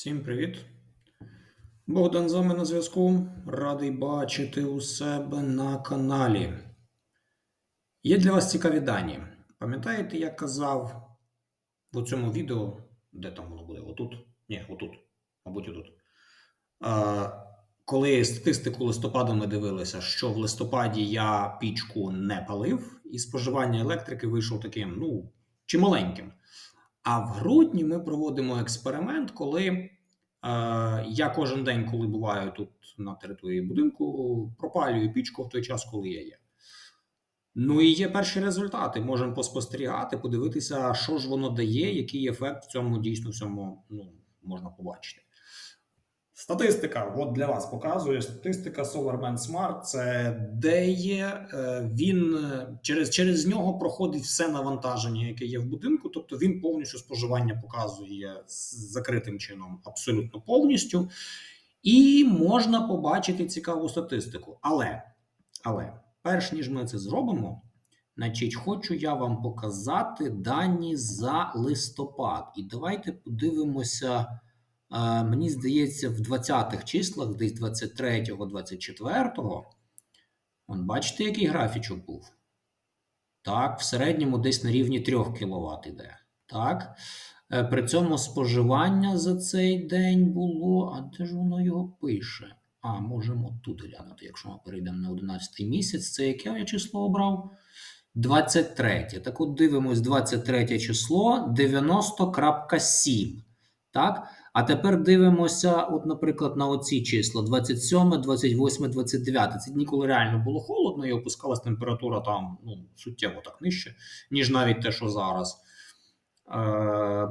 Всім привіт! Богдан з вами на зв'язку. Радий бачити у себе на каналі. Є для вас цікаві дані. Пам'ятаєте, я казав в цьому відео, де там воно буде? Отут? Ні, отут, мабуть, отут. А, коли статистику листопада ми дивилися, що в листопаді я пічку не палив, і споживання електрики вийшло таким, ну, чималеньким. А в грудні ми проводимо експеримент, коли е, я кожен день, коли буваю тут на території будинку, пропалюю пічку в той час, коли я є. Ну і є перші результати. Можемо поспостерігати, подивитися, що ж воно дає, який ефект в цьому дійсно всьому ну, можна побачити. Статистика, от для вас показує статистика SolarMan Smart. Це де є е, він е, через, через нього проходить все навантаження, яке є в будинку. Тобто він повністю споживання показує з закритим чином, абсолютно повністю, і можна побачити цікаву статистику. Але, але перш ніж ми це зробимо, значить, хочу я вам показати дані за листопад. І давайте подивимося. Мені здається, в 20-х числах, десь 23-го, 24-го, он бачите, який графічок був? Так, в середньому десь на рівні 3 кВт йде. Так. Е, При цьому споживання за цей день було. А де ж воно його пише? А, можемо тут глянути, якщо ми перейдемо на 11 місяць. Це яке я число обрав? 23. Так от дивимось 23 число 90.7. Так? А тепер дивимося, от, наприклад, на оці числа: 27, 28, 29. Це дні, коли реально було холодно, і опускалась температура там ну, суттєво так нижче, ніж навіть те, що зараз. Е,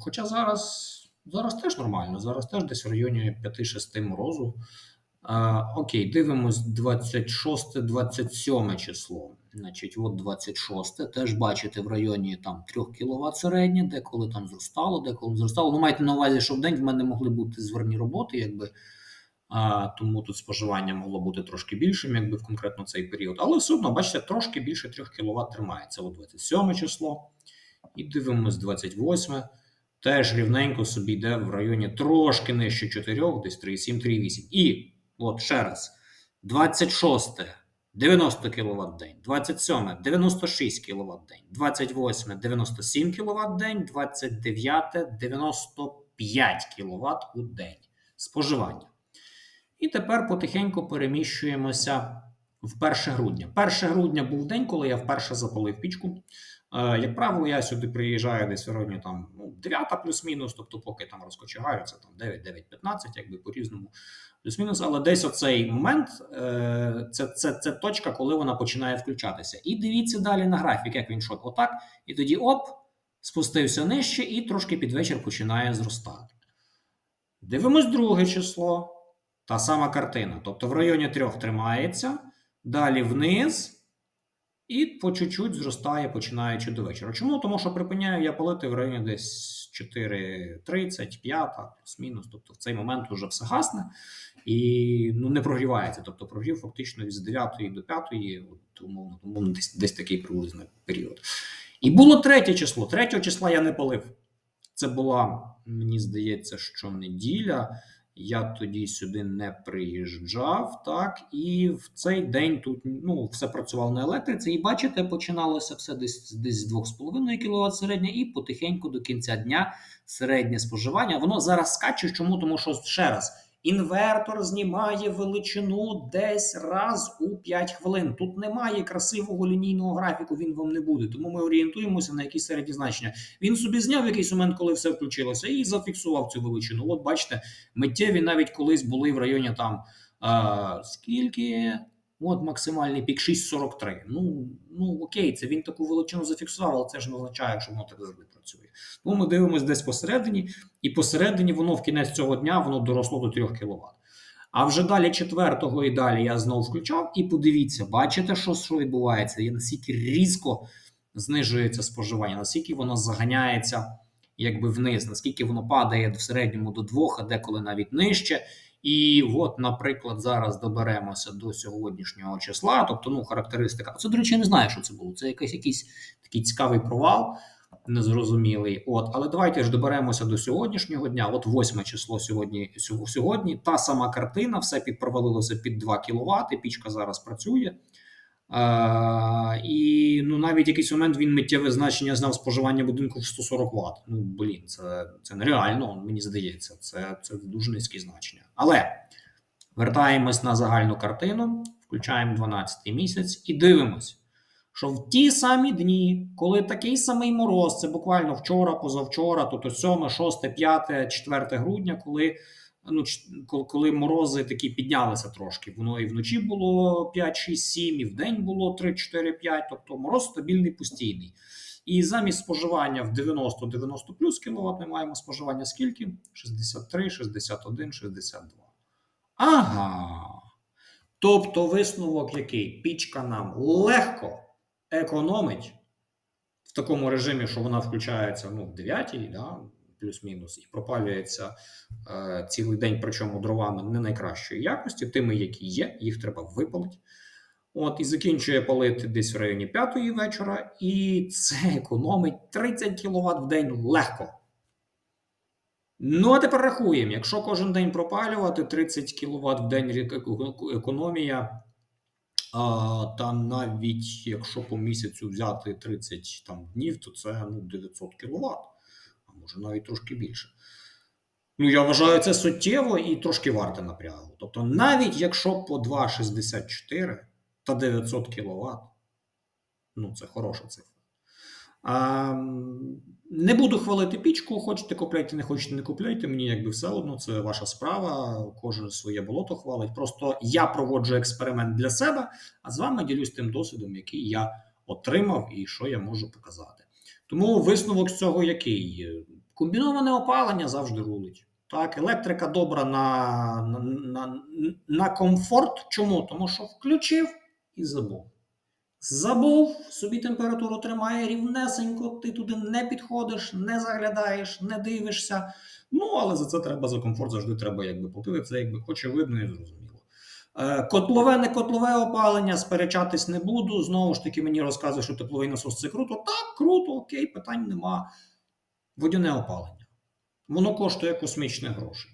хоча зараз, зараз теж нормально, зараз теж десь в районі 5-6 морозу. Е, окей, дивимось 26-27 число. Значить, от 26, теж бачите в районі там 3 кВт середнє, деколи там зростало, деколи зростало. Ну, майте на увазі, що в день в мене могли бути зверні роботи, якби. А, тому тут споживання могло бути трошки більшим, якби в конкретно цей період. Але все одно, бачите, трошки більше 3 кВт тримається. От 27 число. І дивимось 28. Теж рівненько собі йде в районі трошки нижче 4, десь 3,7-3,8. І от ще раз, 26 90 кВт день, 27 96 кВт день, 28 97 кВт день, 29 95 кВт у день споживання. І тепер потихеньку переміщуємося в 1 грудня. 1 грудня був день, коли я вперше запалив пічку. Е, Як правило, я сюди приїжджаю десь районі там ну, 9 плюс-мінус, тобто поки там розкочегаю, там 9, 9, 15, якби по-різному плюс-мінус. Але десь оцей момент е, це, це, це точка, коли вона починає включатися. І дивіться далі на графік, як він йшов. Отак. І тоді оп, спустився нижче, і трошки під вечір починає зростати. Дивимось друге число. Та сама картина. Тобто в районі трьох тримається, далі вниз. І по чуть-чуть зростає, починаючи до вечора. Чому? Тому що припиняю я палити в районі десь 4.30, 5, плюс-мінус. Тобто в цей момент вже все гасне і ну, не прогрівається. Тобто прогрів фактично з 9 до 5, от, умовно, умовно десь, десь такий приблизний період. І було третє число. Третього числа я не палив. Це була, мені здається, що неділя. Я тоді сюди не приїжджав, так, і в цей день тут ну, все працювало на електриці. І бачите, починалося все десь десь з 2,5 кВт середня, і потихеньку до кінця дня середнє споживання. Воно зараз скаче. Чому? Тому що ще раз. Інвертор знімає величину десь раз у 5 хвилин. Тут немає красивого лінійного графіку, він вам не буде. Тому ми орієнтуємося на якісь середні значення. Він собі зняв якийсь момент, коли все включилося, і зафіксував цю величину. От бачите, миттєві навіть колись були в районі там а, скільки. От максимальний пік 6,43. Ну ну окей, це він таку величину зафіксував, але це ж не означає, що воно так завжди працює. Тому ми дивимося десь посередині, і посередині воно в кінець цього дня воно доросло до 3 кВт. А вже далі четвертого і далі я знову включав. І подивіться, бачите, що що відбувається? Я наскільки різко знижується споживання, наскільки воно заганяється якби вниз, наскільки воно падає в середньому до 2, а деколи навіть нижче. І от, наприклад, зараз доберемося до сьогоднішнього числа. Тобто, ну, характеристика. Це, до речі, я не знаю, що це було. Це якийсь якийсь такий цікавий провал. незрозумілий. От, але давайте ж доберемося до сьогоднішнього дня. От 8 число сьогодні. Сьогодні та сама картина, все підпровалилося під 2 кВт, пічка зараз працює. Е, і ну, навіть якийсь момент він миттєве значення знав споживання будинку в 140 Вт. Ну, блін, це, це нереально, мені здається. Це, це дуже низькі значення. Але вертаємось на загальну картину, включаємо 12 місяць і дивимось, що в ті самі дні, коли такий самий мороз, це буквально вчора, позавчора, тобто 7, 6, 5, 4 грудня, коли, ну, коли- морози такі піднялися трошки. Воно і вночі було 5, 6, 7, і вдень було 3, 4, 5, тобто мороз стабільний, постійний. І замість споживання в 90-90 плюс кВт ми маємо споживання скільки? 63, 61, 62. Ага. Тобто висновок який? Пічка нам легко економить в такому режимі, що вона включається ну, в 9, да, плюс-мінус, і пропалюється е, цілий день, причому дровами не найкращої якості, тими, які є, їх треба випалити. От, і закінчує палити десь в районі 5 вечора, і це економить 30 кВт в день легко. Ну, а тепер рахуємо, якщо кожен день пропалювати 30 кВт в день економія, а, та навіть якщо по місяцю взяти 30 там, днів, то це ну, 900 кВт, може навіть трошки більше. Ну, я вважаю це суттєво і трошки варте напрягу. Тобто, навіть якщо по 2,64 та 900 кВт, ну це хороша цифра. А, не буду хвалити пічку, хочете купляйте, не хочете, не купляйте. Мені якби все одно, це ваша справа. Кожен своє болото хвалить. Просто я проводжу експеримент для себе, а з вами ділюсь тим досвідом, який я отримав і що я можу показати. Тому висновок з цього який? Комбіноване опалення завжди рулить. Так, електрика добра на, на, на, на комфорт. Чому? Тому що включив і забув. Забув, собі температуру тримає рівнесенько, ти туди не підходиш, не заглядаєш, не дивишся. Ну, але за це треба за комфорт завжди треба якби платити. Це якби очевидно і зрозуміло. Е, Котлове, не котлове опалення, сперечатись не буду. Знову ж таки, мені розказує, що тепловий насос це круто. Так, круто, окей, питань нема. Водяне опалення. Воно коштує космічних грошей.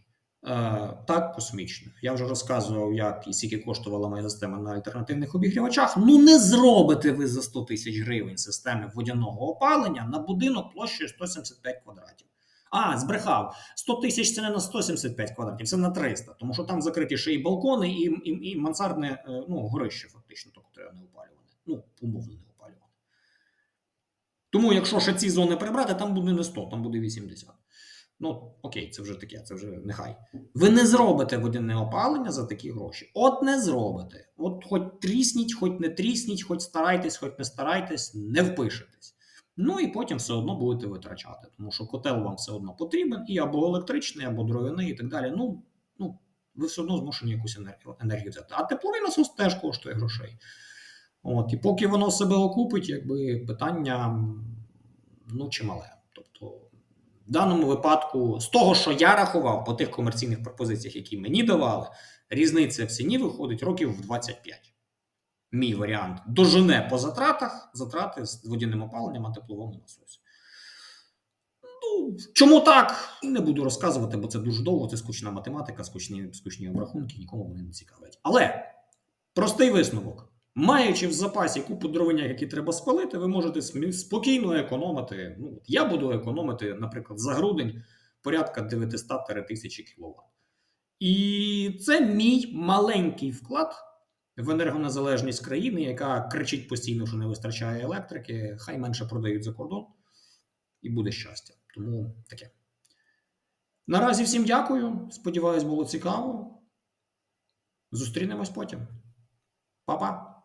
Так, космічних. Я вже розказував, як і скільки коштувала моя система на альтернативних обігрівачах. Ну, не зробите ви за 100 тисяч гривень системи водяного опалення на будинок площею 175 квадратів. А, збрехав. 100 тисяч це не на 175 квадратів, це на 300, тому що там закриті ще і балкони, і, і, і мансардне е, ну, горище, фактично, тобто треба не опалюване. Ну, умовно не опалюване. Тому, якщо ще ці зони прибрати, там буде не 100, там буде 80. Ну, окей, це вже таке, це вже нехай. Ви не зробите водяне опалення за такі гроші. От не зробите. От хоч трісніть, хоч не трісніть, хоч старайтесь, хоч не старайтесь, не впишетесь. Ну і потім все одно будете витрачати, тому що котел вам все одно потрібен, і або електричний, або дровяний, і так далі. Ну, ну ви все одно змушені якусь енергію, енергію взяти. А тепловий насос теж коштує грошей. От, і поки воно себе окупить, якби питання ну, чимале. Тобто, в даному випадку, з того, що я рахував по тих комерційних пропозиціях, які мені давали, різниця в ціні виходить років в 25. Мій варіант дожене по затратах, затрати з водяним опаленням на тепловому насосі. Ну, чому так? Не буду розказувати, бо це дуже довго, це скучна математика, скучні, скучні обрахунки, нікому вони не цікавлять. Але простий висновок. Маючи в запасі купу дровиняк, які треба спалити, ви можете спокійно економити. Ну, я буду економити, наприклад, за грудень порядка 900-1000 кВт. І це мій маленький вклад в енергонезалежність країни, яка кричить постійно, що не вистачає електрики, хай менше продають за кордон, і буде щастя. Тому таке. Наразі всім дякую. Сподіваюсь, було цікаво. Зустрінемось потім. Па-па!